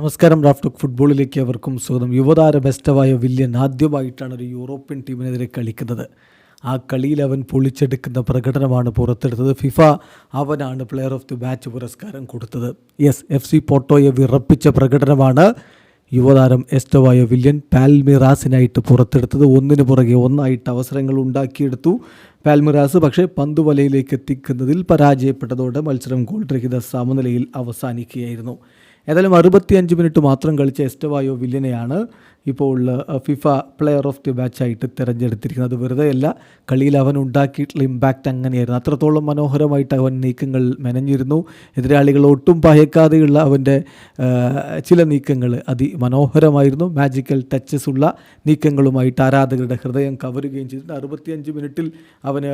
നമസ്കാരം റാഫ്റ്റോക് ഫുട്ബോളിലേക്ക് അവർക്കും സ്വാഗതം. യുവതാര ബെസ്റ്റവായ വില്യൻ ആദ്യമായിട്ടാണ് ഒരു യൂറോപ്യൻ ടീമിനെതിരെ കളിക്കുന്നത്. ആ കളിയിൽ അവൻ പൊളിച്ചെടുക്കുന്ന പ്രകടനമാണ് പുറത്തെടുത്തത്. ഫിഫ അവനാണ് പ്ലെയർ ഓഫ് ദി മാച്ച് പുരസ്കാരം കൊടുത്തത്. യെസ് എഫ് സി പോട്ടോയെ വിറപ്പിച്ച പ്രകടനമാണ് യുവതാരം എസ്റ്റവായ വില്യൻ പാൽമിറാസിനായിട്ട് പുറത്തെടുത്തത്. ഒന്നിനു പുറകെ ഒന്നായിട്ട് അവസരങ്ങൾ ഉണ്ടാക്കിയെടുത്തു പാൽമിറാസ്. പക്ഷേ പന്ത് വലയിലേക്ക് എത്തിക്കുന്നതിൽ പരാജയപ്പെട്ടതോടെ മത്സരം ഗോൾ രഹിത സമനിലയിൽ അവസാനിക്കുകയായിരുന്നു. ഏതായാലും അറുപത്തിയഞ്ച് മിനിറ്റ് മാത്രം കളിച്ച എസ്റ്റവായോ വില്ലനെയാണ് ഇപ്പോൾ ഫിഫ പ്ലെയർ ഓഫ് ദി മാച്ചായിട്ട് തിരഞ്ഞെടുത്തിരിക്കുന്നത്. വെറുതെ അല്ല കളിയിൽ അവൻ ഉണ്ടാക്കിയിട്ടുള്ള ഇമ്പാക്റ്റ് അങ്ങനെയായിരുന്നു. അത്രത്തോളം മനോഹരമായിട്ട് അവൻ നീക്കങ്ങൾ മെനഞ്ഞിരുന്നു. എതിരാളികൾ ഒട്ടും പയക്കാതെയുള്ള അവന്റെ ചില നീക്കങ്ങൾ അതിമനോഹരമായിരുന്നു. മാജിക്കൽ ടച്ചസ് ഉള്ള നീക്കങ്ങളുമായിട്ട് ആരാധകരുടെ ഹൃദയം കവരുകയും ചെയ്തിട്ടുണ്ട്. അറുപത്തിയഞ്ച് മിനിറ്റിൽ അവന്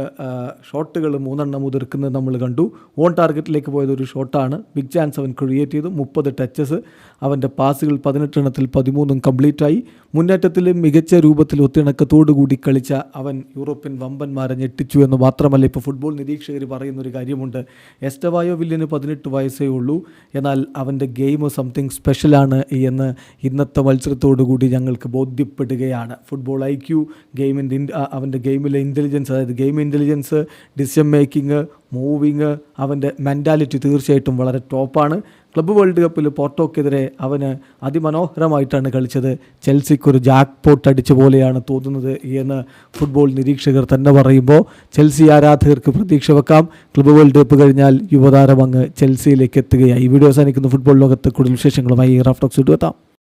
ഷോട്ടുകൾ മൂന്നെണ്ണം ഉതിർക്കുന്നത് നമ്മൾ കണ്ടു. ഓൺ ടാർഗറ്റിലേക്ക് പോയത് ഒരു ഷോട്ടാണ് ബിഗ് ചാൻസ് അവൻ ക്രിയേറ്റ് ചെയ്തു. മുപ്പത് ടച്ചസ് അവന്റെ പാസുകൾ പതിനെട്ടെണ്ണത്തിൽ പതിമൂന്നും കംപ്ലീറ്റ് ആയി. മുന്നേറ്റത്തിൽ മികച്ച രൂപത്തിൽ ഒത്തിണക്കത്തോടുകൂടി കളിച്ച അവൻ യൂറോപ്യൻ വമ്പന്മാരെ ഞെട്ടിച്ചു എന്ന് മാത്രമല്ല ഇപ്പോൾ ഫുട്ബോൾ നിരീക്ഷകർ പറയുന്നൊരു കാര്യമുണ്ട്. എസ്റ്റവായോ വില്യന് പതിനെട്ട് വയസ്സേ ഉള്ളൂ. എന്നാൽ അവന്റെ ഗെയിം സംതിങ് സ്പെഷ്യലാണ് എന്ന് ഇന്നത്തെ മത്സരത്തോടുകൂടി ഞങ്ങൾക്ക് ബോധ്യപ്പെടുകയാണ്. ഫുട്ബോൾ ഐ ക്യു ഗെയിമിന്റെ അവന്റെ ഗെയിമിലെ ഇന്റലിജൻസ് അതായത് game intelligence decision making moving അവന്റെ മെന്റാലിറ്റി തീർച്ചയായിട്ടും വളരെ ടോപ്പാണ് ക്ലബ്ബ് വേൾഡ് കപ്പിൽ പോർട്ടോക്കെതിരെ അവന് അതിമനോഹരമായിട്ടാണ് കളിച്ചത്. ചെൽസിക്ക് ഒരു ജാക്ക് പോട്ട് അടിച്ച പോലെയാണ് തോന്നുന്നത് എന്ന് ഫുട്ബോൾ നിരീക്ഷകർ തന്നെ പറയുമ്പോൾ ചെൽസി ആരാധകർക്ക് പ്രതീക്ഷ വെക്കാം. ക്ലബ് വേൾഡ് കപ്പ് കഴിഞ്ഞാൽ യുവതാരം അങ്ങ് ചെൽസിയിലേക്ക് എത്തുകയായി. വീഡിയോ അവസാനിക്കുന്ന. ഫുട്ബോൾ ലോകത്ത് കൂടുതൽ വിശേഷങ്ങളുമായി റഫ്ടോക്സ് എത്താം.